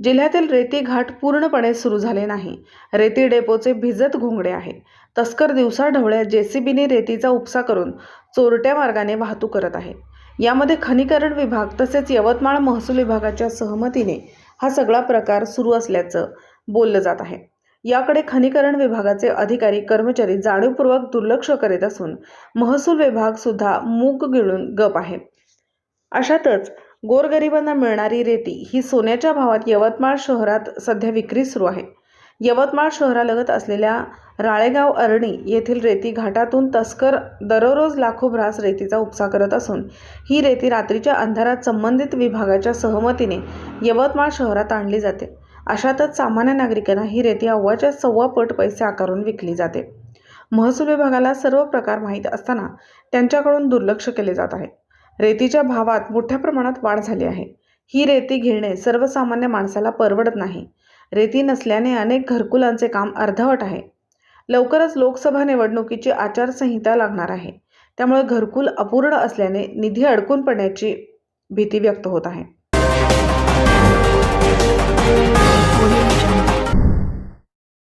जिल्ह्यातील रेती घाट पूर्णपणे सुरू झाले नाही. रेती डेपोचे भिजत घोंगडे आहे तस्कर दिवसा ढवळ्या जेसीबीने रेतीचा उपसा करून चोरट्या मार्गाने वाहतूक करत आहे. यामध्ये खनिकरण विभाग तसेच यवतमाळ महसूल विभागाच्या सहमतीने हा सगळा प्रकार सुरू असल्याचं बोललं जात आहे. याकडे खनिकरण विभागाचे अधिकारी कर्मचारी जाणीवपूर्वक दुर्लक्ष करीत असून महसूल विभाग सुद्धा मूग गिळून गप आहे. अशातच गोरगरिबांना मिळणारी रेती ही सोन्याच्या भावात यवतमाळ शहरात सध्या विक्री सुरू आहे. यवतमाळ शहरालगत असलेल्या राळेगाव अरणी येथील रेती घाटातून तस्कर दररोज लाखो भ्रास रेतीचा उपसा करत असून ही रेती रात्रीच्या अंधारात संबंधित विभागाच्या सहमतीने यवतमाळ शहरात आणली जाते. अशातच सामान्य नागरिकांना ही रेती अव्वाच्या सव्वा पट पैसे आकारून विकली जाते. महसूल विभागाला सर्व प्रकार माहीत असताना त्यांच्याकडून दुर्लक्ष केले जात आहे. रेतीच्या भावात मोठ्या प्रमाणात वाढ झाली आहे. ही रेती घेणे सर्वसामान्य माणसाला परवडत नाही. रेती नसल्याने अनेक घरकुलांचे काम अर्धवट आहे. लवकरच लोकसभा निवडणुकीची आचारसंहिता लागणार आहे. त्यामुळे घरकुल अपूर्ण असल्याने निधी अडकून पडण्याची भीती व्यक्त होत आहे.